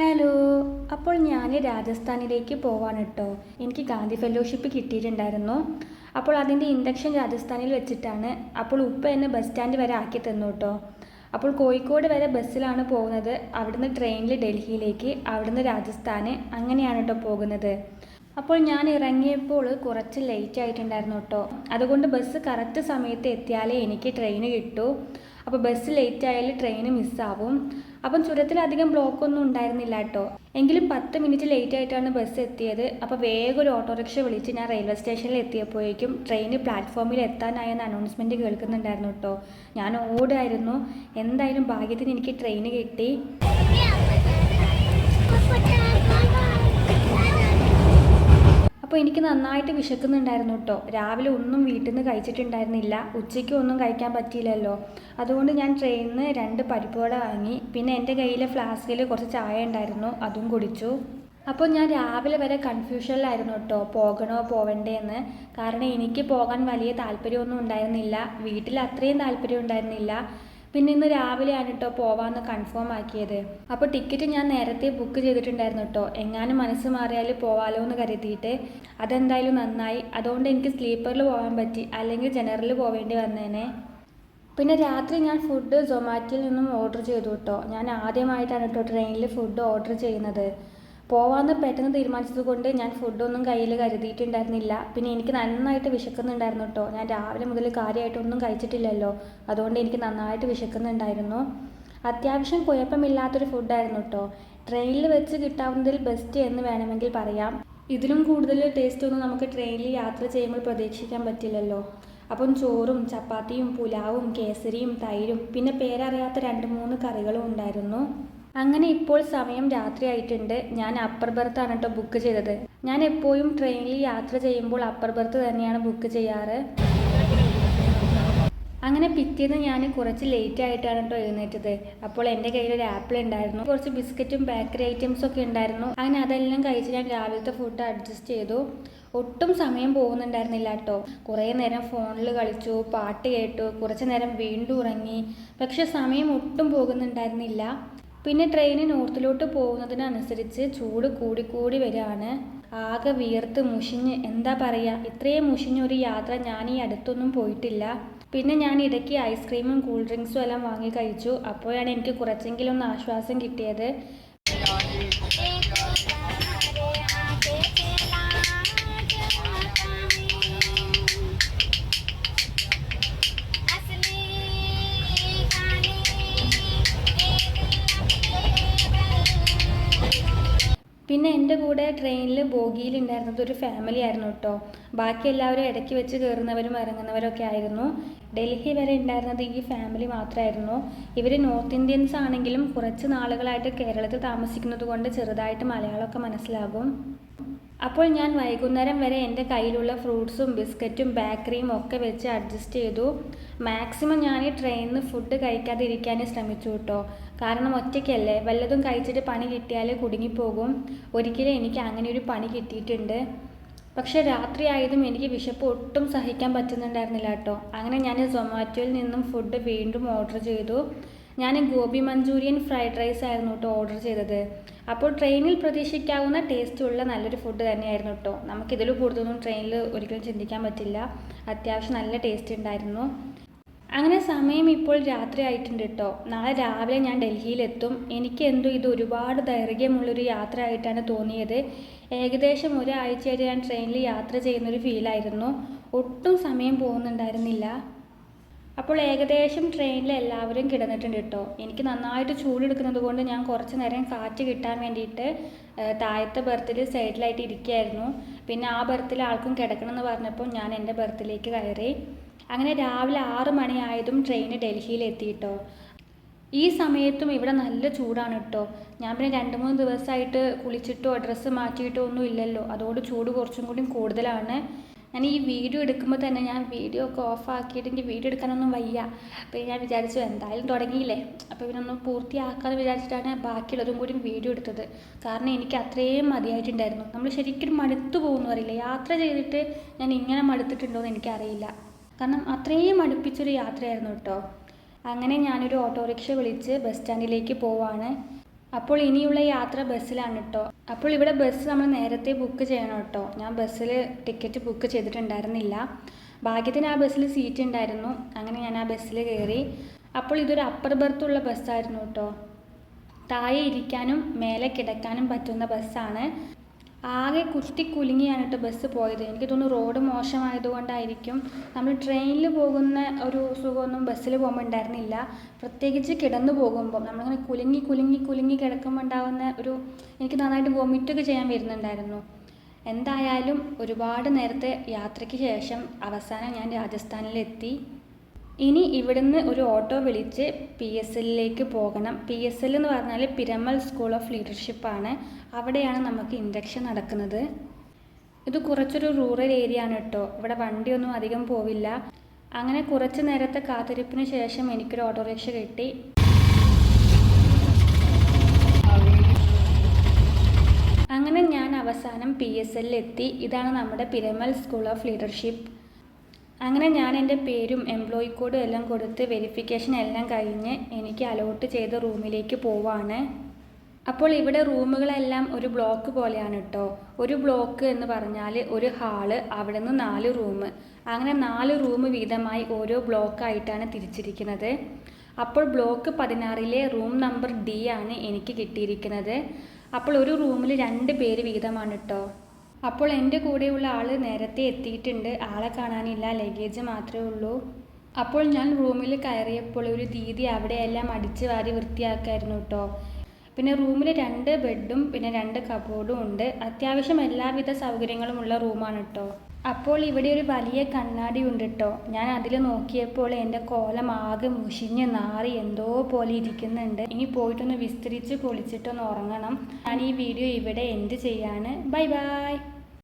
Hello അപ്പോൾ ഞാൻ രാജസ്ഥാനിലേക്ക് പോവാണ് കേട്ടോ എനിക്ക് ഗാന്ധി ഫെലോഷിപ്പ് കിട്ടിയിട്ടുണ്ടായിരുന്നു. അപ്പോൾ അതിന്റെ ഇൻഡക്ഷൻ രാജസ്ഥാനിൽ വെച്ചിട്ടാണ്. അപ്പോൾ ഉപ്പ എന്നെ ബസ് സ്റ്റാൻഡ് വരെ ആക്കി തന്നു കേട്ടോ അപ്പോൾ കോഴിക്കോട് വരെ ബസ്സിലാണ് പോകുന്നത്. അവിടുന്ന് ട്രെയിനിൽ ഡൽഹിയിലേക്ക് അവിടുന്ന് രാജസ്ഥാന് അങ്ങനെയാണ് കേട്ടോ പോകുന്നത്. അപ്പോൾ ഞാൻ ഇറങ്ങിയപ്പോൾ കുറച്ച് ലേറ്റ് ആയിട്ടുണ്ടായിരുന്നു കേട്ടോ അതുകൊണ്ട് ബസ് കറക്റ്റ് സമയത്ത് എത്തിയാലേ എനിക്ക് ട്രെയിന് കിട്ടൂ. അപ്പോൾ ബസ് ലേറ്റ് ആയാൽ ട്രെയിന് മിസ്സാവും അപ്പം ചുരത്തിലധികം ബ്ലോക്ക് ഒന്നും ഉണ്ടായിരുന്നില്ല കേട്ടോ എങ്കിലും പത്ത് മിനിറ്റ് ലേറ്റ് ആയിട്ടാണ് ബസ് എത്തിയത്. അപ്പോൾ വേഗം ഒരു ഓട്ടോറിക്ഷ വിളിച്ച് ഞാൻ റെയിൽവേ സ്റ്റേഷനിൽ എത്തിയപ്പോഴേക്കും ട്രെയിൻ പ്ലാറ്റ്ഫോമിൽ എത്താനായെന്ന് അനൗൺസ്മെന്റ് കേൾക്കുന്നുണ്ടായിരുന്നു കേട്ടോ ഞാൻ ഓടായിരുന്നു. എന്തായാലും ഭാഗ്യത്തിന് എനിക്ക് ട്രെയിൻ കിട്ടി. അപ്പോൾ എനിക്ക് നന്നായിട്ട് വിശക്കുന്നുണ്ടായിരുന്നു കേട്ടോ രാവിലെ ഒന്നും വീട്ടിൽ നിന്ന് കഴിച്ചിട്ടുണ്ടായിരുന്നില്ല. ഉച്ചയ്ക്കും ഒന്നും കഴിക്കാൻ പറ്റിയില്ലല്ലോ. അതുകൊണ്ട് ഞാൻ ട്രെയിനിൽ നിന്ന് രണ്ട് പരിപ്പുവട വാങ്ങി. പിന്നെ എന്റെ കയ്യിലെ ഫ്ലാസ്കിൽ കുറച്ച് ചായ ഉണ്ടായിരുന്നു അതും കുടിച്ചു. അപ്പോൾ ഞാൻ രാവിലെ വരെ കൺഫ്യൂഷനിലായിരുന്നു കേട്ടോ പോകണോ പോവണ്ടേ എന്ന് കാരണം എനിക്ക് പോകാൻ വലിയ താല്പര്യമൊന്നും ഉണ്ടായിരുന്നില്ല. വീട്ടിൽ അത്രയും താല്പര്യം ഉണ്ടായിരുന്നില്ല. പിന്നെ ഇന്ന് രാവിലെയാണ് കേട്ടോ പോവാന്ന് കൺഫേം ആക്കിയത്. അപ്പോൾ ടിക്കറ്റ് ഞാൻ നേരത്തെ ബുക്ക് ചെയ്തിട്ടുണ്ടായിരുന്നു കേട്ടോ എങ്ങാനും മനസ്സ് മാറിയാൽ പോവാലോ എന്ന് കരുതിയിട്ട്. അതെന്തായാലും നന്നായി. അതുകൊണ്ട് എനിക്ക് സ്ലീപ്പറിൽ പോകാൻ പറ്റി. അല്ലെങ്കിൽ ജനറലിൽ പോവേണ്ടി വന്നേനെ. പിന്നെ രാത്രി ഞാൻ ഫുഡ് സൊമാറ്റോയിൽ നിന്നും ഓർഡർ ചെയ്തു കേട്ടോ ഞാൻ ആദ്യമായിട്ടാണ് കേട്ടോ ട്രെയിനിൽ ഫുഡ് ഓർഡർ ചെയ്യുന്നത്. പോവാന്ന് പെട്ടെന്ന് തീരുമാനിച്ചത് കൊണ്ട് ഞാൻ ഫുഡൊന്നും കയ്യിൽ കരുതിയിട്ടുണ്ടായിരുന്നില്ല. പിന്നെ എനിക്ക് നന്നായിട്ട് വിശക്കുന്നുണ്ടായിരുന്നു കേട്ടോ ഞാൻ രാവിലെ മുതൽ കാര്യമായിട്ടൊന്നും കഴിച്ചിട്ടില്ലല്ലോ. അതുകൊണ്ട് എനിക്ക് നന്നായിട്ട് വിശക്കുന്നുണ്ടായിരുന്നു. അത്യാവശ്യം കുഴപ്പമില്ലാത്തൊരു ഫുഡായിരുന്നു കേട്ടോ ട്രെയിനിൽ വെച്ച് കിട്ടാവുന്നതിൽ ബെസ്റ്റ് എന്ന് വേണമെങ്കിൽ പറയാം. ഇതിലും കൂടുതൽ ടേസ്റ്റ് ഒന്നും നമുക്ക് ട്രെയിനിൽ യാത്ര ചെയ്യുമ്പോൾ പ്രതീക്ഷിക്കാൻ പറ്റില്ലല്ലോ. അപ്പം ചോറും ചപ്പാത്തിയും പുലാവും കേസരിയും തൈരും പിന്നെ പേരറിയാത്ത രണ്ട് മൂന്ന് കറികളും ഉണ്ടായിരുന്നു. അങ്ങനെ ഇപ്പോൾ സമയം രാത്രിയായിട്ടുണ്ട് ഞാൻ അപ്പർ ബർത്താണ് കേട്ടോ ബുക്ക് ചെയ്തത്. ഞാൻ എപ്പോഴും ട്രെയിനിൽ യാത്ര ചെയ്യുമ്പോൾ അപ്പർ ബർത്ത് തന്നെയാണ് ബുക്ക് ചെയ്യാറ്. അങ്ങനെ പിറ്റേന്ന് ഞാൻ കുറച്ച് ലേറ്റ് ആയിട്ടാണ് കേട്ടോ എഴുന്നേറ്റത്. അപ്പോൾ എന്റെ കയ്യിൽ ഒരു ആപ്പിൾ ഉണ്ടായിരുന്നു. കുറച്ച് ബിസ്ക്കറ്റും ബേക്കറി ഐറ്റംസും ഒക്കെ ഉണ്ടായിരുന്നു. അങ്ങനെ അതെല്ലാം കഴിച്ച് ഞാൻ രാവിലത്തെ ഫുഡ് അഡ്ജസ്റ്റ് ചെയ്തു. ഒട്ടും സമയം പോകുന്നുണ്ടായിരുന്നില്ല കേട്ടോ കുറേ നേരം ഫോണിൽ കളിച്ചു പാട്ട് കേട്ടു കുറച്ച് നേരം വീണ്ടും ഉറങ്ങി. പക്ഷെ സമയം ഒട്ടും പോകുന്നുണ്ടായിരുന്നില്ല. പിന്നെ ട്രെയിൻ നോർത്തിലോട്ട് പോകുന്നതിനനുസരിച്ച് ചൂട് കൂടിക്കൂടി വരികയാണ്. ആകെ വിയർത്ത് മുഷിഞ്ഞ്. എന്താ പറയുക ഇത്രയും മുഷിഞ്ഞൊരു യാത്ര ഞാൻ ഈ അടുത്തൊന്നും പോയിട്ടില്ല. പിന്നെ ഞാൻ ഇടയ്ക്ക് ഐസ്ക്രീമും കൂൾ ഡ്രിങ്ക്സും എല്ലാം വാങ്ങി കഴിച്ചു. അപ്പോഴാണ് എനിക്ക് കുറച്ചെങ്കിലും ഒന്ന് ആശ്വാസം കിട്ടിയത്. ട്രെയിനിൽ ബോഗിയിൽ ഉണ്ടായിരുന്നത് ഒരു ഫാമിലി ആയിരുന്നു കേട്ടോ ബാക്കി എല്ലാവരും ഇടയ്ക്ക് വെച്ച് കയറുന്നവരും ഇറങ്ങുന്നവരൊക്കെ ആയിരുന്നു. ഡൽഹി വരെ ഉണ്ടായിരുന്നത് ഈ ഫാമിലി മാത്രമായിരുന്നു ഇവർ നോർത്ത് ഇന്ത്യൻസ് ആണെങ്കിലും കുറച്ച് നാളുകളായിട്ട് കേരളത്തിൽ താമസിക്കുന്നത് കൊണ്ട് ചെറുതായിട്ട് മലയാളമൊക്കെ മനസ്സിലാകും. അപ്പോൾ ഞാൻ വൈകുന്നേരം വരെ എന്റെ കയ്യിലുള്ള ഫ്രൂട്ട്സും ബിസ്ക്കറ്റും ബേക്കറിയും ഒക്കെ വെച്ച് അഡ്ജസ്റ്റ് ചെയ്തു. മാക്സിമം ഞാൻ ഈ ട്രെയിനിൽ നിന്ന് ഫുഡ് കഴിക്കാതെ ഇരിക്കാൻ ശ്രമിച്ചു കേട്ടോ. കാരണം ഒറ്റയ്ക്കല്ലേ? വല്ലതും കഴിച്ചിട്ട് പണി കിട്ടിയാൽ കുടുങ്ങിപ്പോകും. ഒരിക്കലും എനിക്ക് അങ്ങനെ ഒരു പണി കിട്ടിയിട്ടുണ്ട്. പക്ഷേ രാത്രി ആയതും എനിക്ക് വിശപ്പ് ഒട്ടും സഹിക്കാൻ പറ്റുന്നുണ്ടായിരുന്നില്ല കേട്ടോ. അങ്ങനെ ഞാൻ സൊമാറ്റോയിൽ നിന്നും ഫുഡ് വീണ്ടും ഓർഡർ ചെയ്തു. ഞാൻ ഗോബി മഞ്ചൂരിയൻ ഫ്രൈഡ് റൈസ് ആയിരുന്നു കേട്ടോ ഓർഡർ ചെയ്തത്. അപ്പോൾ ട്രെയിനിൽ പ്രതീക്ഷിക്കാവുന്ന ടേസ്റ്റുള്ള നല്ലൊരു ഫുഡ് തന്നെയായിരുന്നു കേട്ടോ നമുക്കിതിൽ കൂടുതലൊന്നും ട്രെയിനിൽ ഒരിക്കലും ചിന്തിക്കാൻ പറ്റില്ല. അത്യാവശ്യം നല്ല ടേസ്റ്റ് ഉണ്ടായിരുന്നു അങ്ങനെ സമയം ഇപ്പോൾ രാത്രി ആയിട്ടുണ്ട് കേട്ടോ നാളെ രാവിലെ ഞാൻ ഡൽഹിയിലെത്തും. എനിക്ക് എന്തോ ഇത് ഒരുപാട് ദൈർഘ്യമുള്ളൊരു യാത്ര ആയിട്ടാണ് തോന്നിയത്. ഏകദേശം ഒരാഴ്ചയായിട്ട് ഞാൻ ട്രെയിനിൽ യാത്ര ചെയ്യുന്നൊരു ഫീലായിരുന്നു ഒട്ടും സമയം പോകുന്നുണ്ടായിരുന്നില്ല. അപ്പോൾ ഏകദേശം ട്രെയിനിൽ എല്ലാവരും കിടന്നിട്ടുണ്ട് കേട്ടോ. എനിക്ക് നന്നായിട്ട് ചൂടെടുക്കുന്നത് കൊണ്ട് ഞാൻ കുറച്ച് നേരം കാറ്റ് കിട്ടാൻ വേണ്ടിയിട്ട് താഴത്തെ ബർത്തിൽ സൈഡിലായിട്ട് ഇരിക്കുകയായിരുന്നു പിന്നെ ആ ബർത്തിൽ ആൾക്കും കിടക്കണം എന്ന് പറഞ്ഞപ്പോൾ ഞാൻ എന്റെ ബർത്തിലേക്ക് കയറി. അങ്ങനെ രാവിലെ ആറ് മണിയായതും ട്രെയിൻ ഡൽഹിയിൽ എത്തിയിട്ടോ ഈ സമയത്തും ഇവിടെ നല്ല ചൂടാണ് കേട്ടോ. ഞാൻ പിന്നെ രണ്ട് മൂന്ന് ദിവസമായിട്ട് കുളിച്ചിട്ടോ ഡ്രസ്സ് മാറ്റിയിട്ടോ ഒന്നും ഇല്ലല്ലോ. അതുകൊണ്ട് ചൂട് കുറച്ചും കൂടി കൂടുതലാണ്. ഞാൻ ഈ വീഡിയോ എടുക്കുമ്പോൾ തന്നെ ഞാൻ വീഡിയോ ഒക്കെ ഓഫ് ആക്കിയിട്ട് എനിക്ക് വീഡിയോ എടുക്കാനൊന്നും വയ്യ. അപ്പോൾ ഞാൻ വിചാരിച്ചു എന്തായാലും തുടങ്ങിയില്ലേ? അപ്പോൾ ഇവനൊന്ന് പൂർത്തിയാക്കാമെന്ന് വിചാരിച്ചിട്ടാണ് ബാക്കിയുള്ളതും കൂടി വീഡിയോ എടുത്തത്. കാരണം എനിക്ക് അത്രയും മതിയായിട്ടുണ്ടായിരുന്നു. നമ്മൾ ശരിക്കും മടുത്തു പോകുമെന്ന് അറിയില്ല? യാത്ര ചെയ്തിട്ട് ഞാൻ ഇങ്ങനെ മടുത്തിട്ടുണ്ടോ എന്ന് എനിക്കറിയില്ല. കാരണം അത്രയും മടുപ്പിച്ചൊരു യാത്രയായിരുന്നു കേട്ടോ. അങ്ങനെ ഞാനൊരു ഓട്ടോറിക്ഷ വിളിച്ച് ബസ് സ്റ്റാൻഡിലേക്ക് പോവാണ്. അപ്പോൾ ഇനിയുള്ള യാത്ര ബസ്സിലാണ് കേട്ടോ അപ്പോൾ ഇവിടെ ബസ് നമ്മൾ നേരത്തെ ബുക്ക് ചെയ്യണം കേട്ടോ ഞാൻ ബസ്സിൽ ടിക്കറ്റ് ബുക്ക് ചെയ്തിട്ടുണ്ടായിരുന്നില്ല. ഭാഗ്യത്തിന് ആ ബസ്സിൽ സീറ്റ് ഉണ്ടായിരുന്നു. അങ്ങനെ ഞാൻ ആ ബസ്സിൽ കയറി അപ്പോൾ ഇതൊരു അപ്പർ ബർത്തുള്ള ബസ്സായിരുന്നു കേട്ടോ താഴെ ഇരിക്കാനും മേലെ കിടക്കാനും പറ്റുന്ന ബസ്സാണ് ആകെ കുത്തി കുലുങ്ങിയാണ് കേട്ടോ ബസ് പോയത്. എനിക്ക് തോന്നുന്നു റോഡ് മോശമായതുകൊണ്ടായിരിക്കും. നമ്മൾ ട്രെയിനിൽ പോകുന്ന ഒരു സുഖമൊന്നും ബസ്സിൽ പോകുമ്പോൾ ഉണ്ടായിരുന്നില്ല. പ്രത്യേകിച്ച് കിടന്നു പോകുമ്പോൾ നമ്മളിങ്ങനെ കുലുങ്ങി കുലുങ്ങി കുലുങ്ങി കിടക്കുമ്പോൾ ഉണ്ടാകുന്ന ഒരു എനിക്ക് നന്നായിട്ട് വൊമിറ്റൊക്കെ ചെയ്യാൻ വരുന്നുണ്ടായിരുന്നു. എന്തായാലും ഒരുപാട് നേരത്തെ യാത്രയ്ക്ക് ശേഷം അവസാനം ഞാൻ രാജസ്ഥാനിലെത്തി. ഇനി ഇവിടുന്ന് ഒരു ഓട്ടോ വിളിച്ച് പി എസ് എല്ലിലേക്ക് പോകണം. പി എസ് എൽ എന്ന് പറഞ്ഞാൽ പിരമൽ സ്കൂൾ ഓഫ് ലീഡർഷിപ്പാണ് അവിടെയാണ് നമുക്ക് ഇൻഡക്ഷൻ നടക്കുന്നത്. ഇത് കുറച്ചൊരു റൂറൽ ഏരിയ ആണ് കേട്ടോ. ഇവിടെ വണ്ടിയൊന്നും അധികം പോവില്ല. അങ്ങനെ കുറച്ച് നേരത്തെ കാത്തിരിപ്പിന് ശേഷം എനിക്കൊരു ഓട്ടോറിക്ഷ കിട്ടി. അങ്ങനെ ഞാൻ അവസാനം പി എസ് എല്ലിലെത്തി ഇതാണ് നമ്മുടെ പിരമൽ സ്കൂൾ ഓഫ് ലീഡർഷിപ്പ് അങ്ങനെ ഞാൻ എന്റെ പേരും എംപ്ലോയി കോഡും എല്ലാം കൊടുത്ത് വെരിഫിക്കേഷൻ എല്ലാം കഴിഞ്ഞ് എനിക്ക് അലോട്ട് ചെയ്ത റൂമിലേക്ക് പോവാണ്. അപ്പോൾ ഇവിടെ റൂമുകളെല്ലാം ഒരു ബ്ലോക്ക് പോലെയാണ് കേട്ടോ ഒരു ബ്ലോക്ക് എന്ന് പറഞ്ഞാൽ ഒരു ഹാൾ അവിടെ നിന്ന് നാല് റൂം അങ്ങനെ നാല് റൂം വീതമായി ഓരോ ബ്ലോക്കായിട്ടാണ് തിരിച്ചിരിക്കുന്നത്. അപ്പോൾ ബ്ലോക്ക് പതിനാറിലെ റൂം നമ്പർ ഡി ആണ് എനിക്ക് കിട്ടിയിരിക്കുന്നത്. അപ്പോൾ ഒരു റൂമിൽ രണ്ട് പേര് വീതമാണ് കേട്ടോ അപ്പോൾ എന്റെ കൂടെയുള്ള ആൾ നേരത്തെ എത്തിയിട്ടുണ്ട്. ആളെ കാണാനില്ല. ലഗേജ് മാത്രമേ ഉള്ളൂ. അപ്പോൾ ഞാൻ റൂമിൽ കയറിയപ്പോൾ ഒരു ദീദി അവിടെയെല്ലാം അടിച്ച് വാരി വൃത്തിയാക്കായിരുന്നു കേട്ടോ പിന്നെ റൂമിൽ രണ്ട് ബെഡും പിന്നെ രണ്ട് കബോർഡും ഉണ്ട്. അത്യാവശ്യം എല്ലാവിധ സൗകര്യങ്ങളുമുള്ള റൂമാണ് കേട്ടോ അപ്പോൾ ഇവിടെ ഒരു വലിയ കണ്ണാടി ഉണ്ട് കേട്ടോ ഞാൻ അതിൽ നോക്കിയപ്പോൾ എന്റെ കോലം ആകെ മുഷിഞ്ഞ് നാറി എന്തോ പോലെ ഇരിക്കുന്നുണ്ട്. ഇനി പോയിട്ടൊന്ന് വിസ്തരിച്ച് കുളിച്ചിട്ടൊന്ന് ഉറങ്ങണം. ഞാൻ ഈ വീഡിയോ ഇവിടെ എൻഡ് ചെയ്യാണ് ബൈ ബൈ.